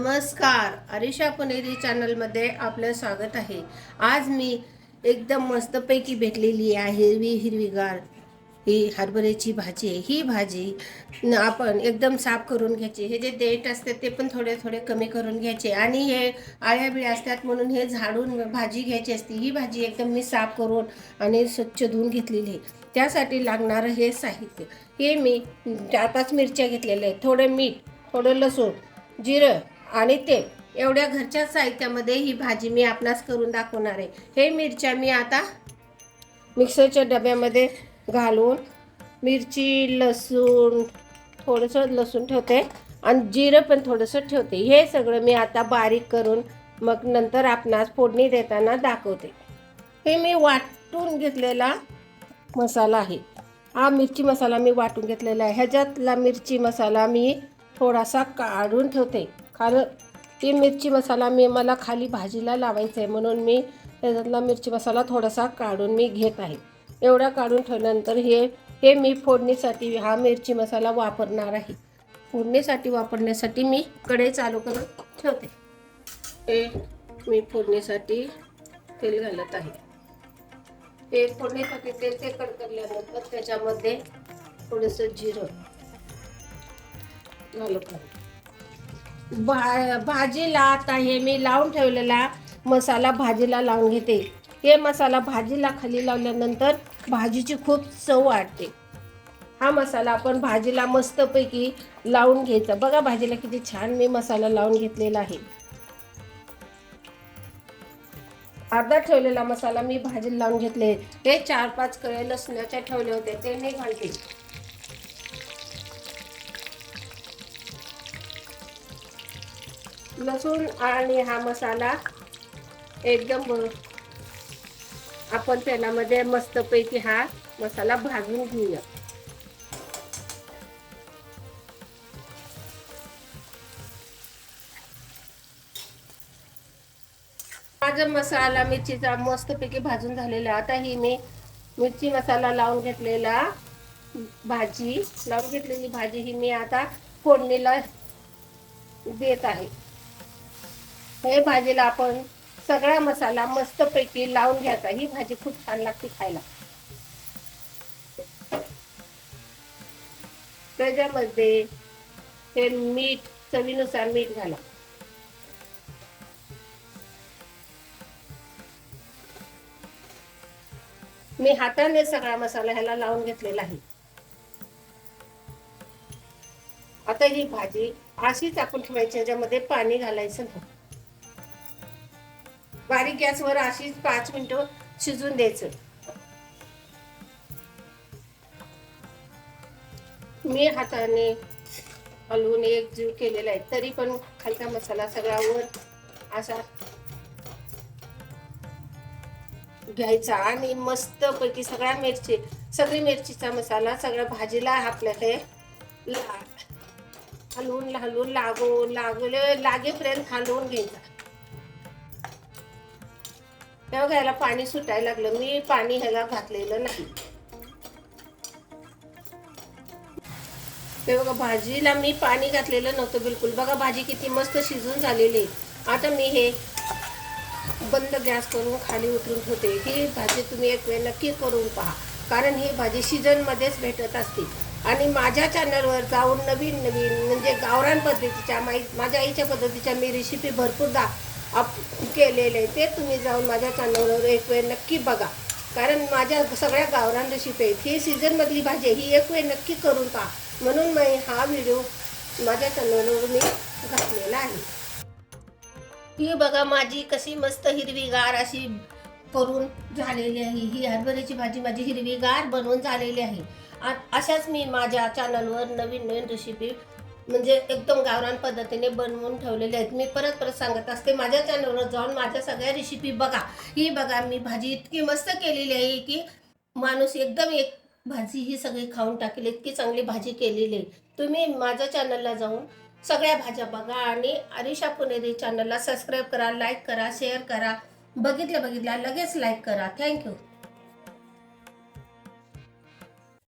नमस्कार. अरिशा पुणेरी चॅनलमध्ये आपलं स्वागत आहे. आज मी एकदम मस्तपैकी भेटलेली आहे हिरवी हिरवीगार. ही हरभऱ्याची भाजी आहे. ही भाजी आपण एकदम साफ करून घ्यायची. हे जे देठ असते ते पण थोडे थोडे कमी करून घ्यायचे. आणि हे आळ्याबिळ्या असतात म्हणून हे झाडून भाजी घ्यायची असते. ही भाजी एकदम मी साफ करून आणि स्वच्छ धुवून घेतलेली आहे. त्यासाठी लागणारं हे साहित्य. हे मी चार पाच मिरच्या घेतलेल्या आहेत. थोडं मीठ थोडं लसूण जिरं आणि ते एवढ्या घरच्या साहित्यामध्ये ही भाजी मी आपणास करून दाखवणार आहे. हे मिरच्या मी आता मिक्सरच्या डब्यामध्ये घालून मिरची लसूण थोडंसं लसूण ठेवते आणि जिरं पण थोडंसं ठेवते. हे सगळं मी आता बारीक करून मग नंतर आपणास फोडणी देताना दाखवते. हे मी वाटून घेतलेला मसाला आहे. हा मिरची मसाला मी वाटून घेतलेला आहे. ह्याच्यातला मिरची मसाला मी थोडासा काढून ठेवते. कारण ती मिरची मसाला मी मला खाली भाजीला लावायचं आहे म्हणून मी त्याच्यातला मिरची मसाला थोडासा काढून मी घेत आहे. एवढा काढून ठेवल्यानंतर हे हे मी फोडणीसाठी हा मिरची मसाला वापरणार आहे. फोडणीसाठी वापरण्यासाठी मी कढई चालू करून ठेवते. हे मी फोडणीसाठी तेल घालत आहे. ते फोडणीसाठी तेल ते कडकडल्यानंतर त्याच्यामध्ये थोडंसं जिरं घालत आहे. भा भाजीला आता हे मी लावून ठेवलेला मसाला भाजीला लावून घेते. हे मसाला भाजीला खाली लावल्यानंतर भाजीची खूप चव वाढते. हा मसाला आपण भाजीला मस्तपैकी लावून घ्यायचा. बघा भाजीला किती छान मी मसाला लावून घेतलेला आहे. अर्धा ठेवलेला मसाला मी भाजीला लावून घेतले. ते चार पाच कळे लसणाच्या ठेवले होते ते मी लसूण आणि हा मसाला एकदम आपण तेलामध्ये मस्तपैकी हा मसाला भाजून घेऊया. माझा मसाला मिरचीचा मस्तपैकी भाजून झालेला आता ही मी मिरची मसाला लावून घेतलेला भाजी लावून घेतलेली भाजी ही मी आता फोडणीला देत आहे. हे भाजीला आपण सगळा मसाला मस्तपैकी लावून घ्यायचा. ही भाजी खूप छान लागते खायला. त्याच्यामध्ये हे मीठ चवीनुसार मीठ घाला. मी हाताने सगळा मसाला ह्याला लावून घेतलेला आहे. आता ही भाजी अशीच आपण ठेवायची याच्यामध्ये पाणी घालायचं नाही. बारीक गॅसवर अशीच पाच मिनिटं शिजून द्यायचं. मी हाताने हलवून एक जीव केलेला आहे तरी पण खालचा मसाला सगळा वर असा घ्यायचा आणि मस्त पैकी सगळ्या मिरची सगळी मिरचीचा मसाला सगळ्या भाजीला आपल्या ला- हलवून हलवून लागू लागले लागेपर्यंत हलवून घ्यायचा. तेव्हा ह्याला पाणी सुटायला लागलं. मी पाणी ह्याला घातलेलं नाही. ते बघा भाजीला मी पाणी घातलेलं नव्हतं बिलकुल. बघा भाजी किती मस्त शिजून झालेली. आहे. आता मी हे बंद गॅस करून खाली उतरून ठेवते. ही भाजी तुम्ही एक वेळ नक्की करून पहा. कारण ही भाजी सीझनमध्येच भेटत असते. आणि माझ्या चॅनलवर जाऊन नवीन नवीन म्हणजे गावरान पद्धतीच्या माई माझ्या आईच्या पद्धतीच्या मी रेसिपी भरपूरदा अप केलेले आहे ते तुम्ही जाऊन माझ्या चॅनलवर एक वेळ नक्की बघा. कारण माझ्या सगळ्या गावरान रेसिपी आहेत. ही सीझनमधली भाजी आहे, ही एक वेळ नक्की करून पहा. म्हणून मी हा व्हिडिओ माझ्या चॅनलवर मी घातलेला आहे. ही बघा माझी कशी मस्त हिरवीगार अशी करून झालेली आहे. ही हरभऱ्याची भाजी माझी हिरवीगार बनवून झालेली आहे. आ- अशाच मी माझ्या चॅनलवर नवीन नवीन रेसिपी म्हणजे एकदम गावरान पद्धतीने बनवून ठेवलेले आहेत. मी परत परत सांगत असते माझ्या चॅनलवर जाऊन माझ्या सगळ्या रेसिपी बघा. ही बघा मी भाजी इतकी मस्त केलेली आहे की माणूस एकदम एक भाजी ही सगळी खाऊन टाकेल इतकी चांगली भाजी केलेली आहे. तुम्ही माझ्या चॅनलला जाऊन सगळ्या भाज्या बघा आणि अरिशा पुणेरी चॅनलला सबस्क्राईब करा लाईक करा शेअर करा. बघितल्या बघितल्या लगेच लाईक करा. थँक्यू